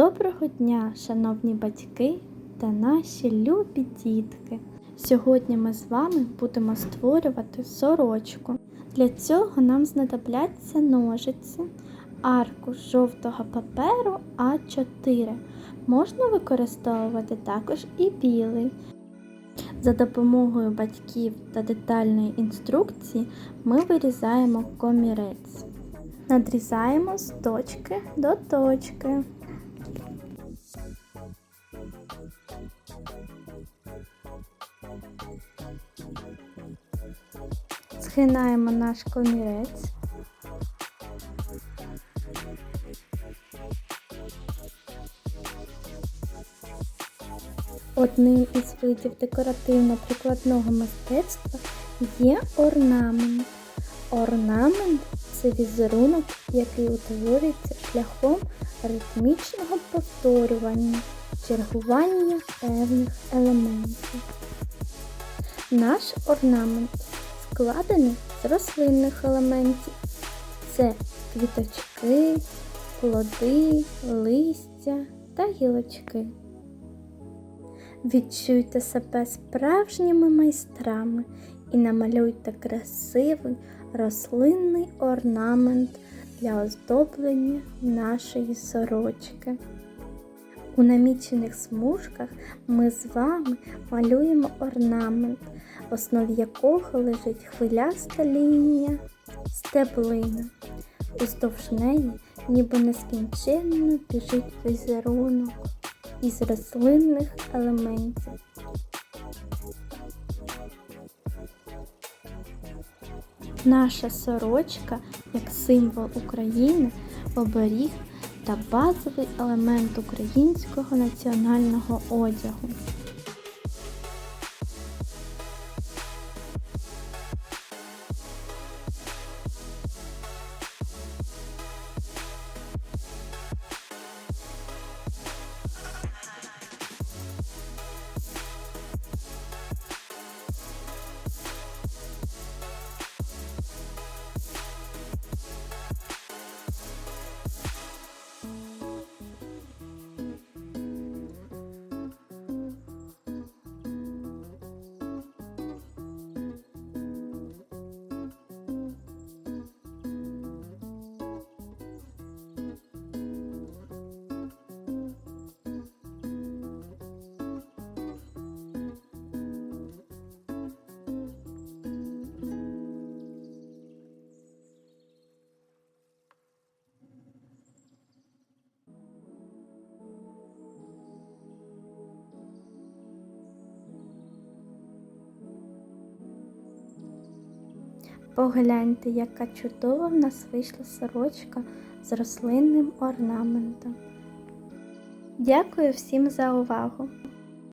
Доброго дня, шановні батьки та наші любі дітки! Сьогодні ми з вами будемо створювати сорочку. Для цього нам знадобляться ножиці, аркуш жовтого паперу А4. Можна використовувати також і білий. За допомогою батьків та детальної інструкції ми вирізаємо комірець. Надрізаємо з точки до точки. Згинаємо наш комірець. Одним із видів декоративно-прикладного мистецтва є орнамент. Орнамент це візерунок, який утворюється шляхом ритмічного повторювання, чергування певних елементів. Наш орнамент складений з рослинних елементів. Це квіточки, плоди, листя та гілочки. Відчуйте себе справжніми майстрами і намалюйте красивий рослинний орнамент для оздоблення нашої сорочки. У намічених смужках ми з вами малюємо орнамент, в основі якого лежить хвиляста лінія стеблина. Уздовж неї ніби нескінченно біжить візерунок із рослинних елементів. Наша сорочка як символ України, оберіг та базовий елемент українського національного одягу. Погляньте, яка чудова в нас вийшла сорочка з рослинним орнаментом. Дякую всім за увагу!